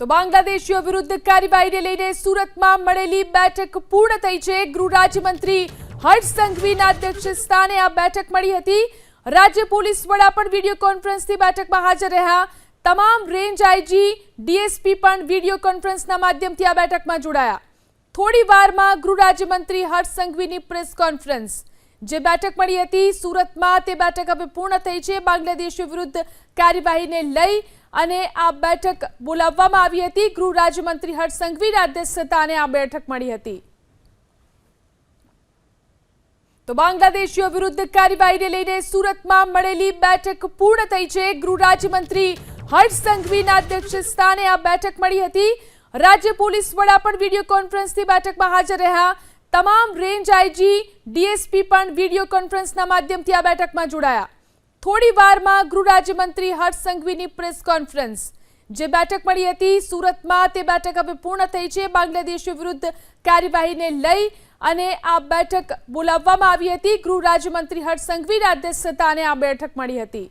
તો બાંગ્લાદેશીઓ વિરુદ્ધ કાર્યવાહીને લઈને સુરતમાં મળેલી બેઠક પૂર્ણ થઈ છે. ગૃહ રાજ્યમંત્રી હર્ષ સંઘવીના અધ્યક્ષ સ્થાને આ બેઠક મળી હતી. રાજ્ય પોલીસ વડા પણ વીડિયો કોન્ફરન્સથી બેઠકમાં હાજર રહ્યા. તમામ રેન્જ આઈજી, ડીએસપી પણ વીડિયો કોન્ફરન્સના માધ્યમથી આ બેઠકમાં જોડાયા. થોડી વારમાં ગૃહ રાજ્યમંત્રી હર્ષ સંઘવીની પ્રેસ કોન્ફરન્સ. જે બેઠક મળી હતી સુરતમાં, તે બેઠક હવે પૂર્ણ થઈ છે. બાંગ્લાદેશીઓ વિરુદ્ધ કાર્યવાહીને લઈ અને આ બેઠક બોલાવવામાં આવી હતી. ગૃહ રાજ્યમંત્રી હર્ષ સંઘવીના અધ્યક્ષસ્થાને આ બેઠક મળી હતી. તો બાંગ્લાદેશીઓ વિરુદ્ધ કાર્યવાહીને લઈને સુરતમાં મળેલી બેઠક પૂર્ણ થઈ છે. ગૃહ રાજ્યમંત્રી હર્ષ સંઘવીના અધ્યક્ષ સ્થાને આ બેઠક મળી હતી. રાજ્ય પોલીસ વડા પણ વીડિયો કોન્ફરન્સથી બેઠકમાં હાજર રહ્યા. તમામ રેન્જ આઈજી, ડીએસપી પણ વીડિયો કોન્ફરન્સના માધ્યમથી આ બેઠકમાં જોડાયા. થોડી વારમાં ગૃહ રાજ્યમંત્રી હર્ષ સંઘવીની પ્રેસ કોન્ફરન્સ. જે બેઠક મળી હતી, સુરતમાં તે બેઠક હવે પૂર્ણ થઈ છે. બાંગ્લાદેશીઓ વિરુદ્ધ કાર્યવાહીને લઈ અને આ બેઠક બોલાવવામાં આવી હતી. ગૃહ રાજ્યમંત્રી હર્ષ સંઘવીના અધ્યક્ષતાને આ બેઠક મળી હતી.